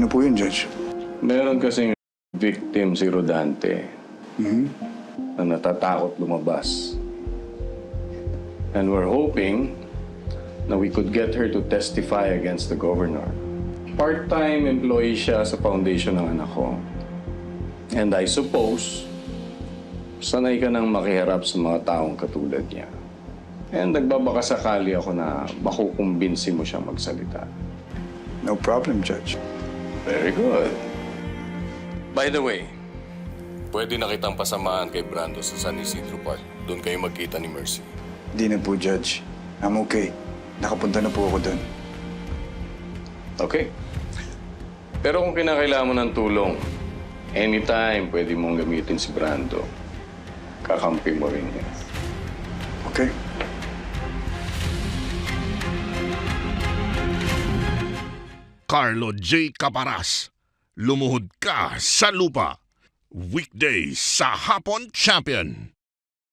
Ano po yun, Judge? Meron kasing victim si Rodante na natatakot lumabas. And we're hoping na we could get her to testify against the governor. Part-time employee siya sa foundation ng anak ko. And I suppose, sanay ka nang makiharap sa mga taong katulad niya. And nagbabaka sakali ako na makukumbinsi mo siya magsalita. No problem, Judge. Very good. By the way, pwede na kitang pasamaan kay Brando sa San Isidro Park. Doon kayo magkita ni Mercy. Di na po, Judge. I'm okay. Nakapunta na po ako doon. Okay. Pero kung kinakailangan mo ng tulong, anytime pwede mong gamitin si Brando. Kakampi mo rin niya. Okay? Carlo J. Caparas. Lumuhod ka sa lupa. Weekdays sa Hapon Champion.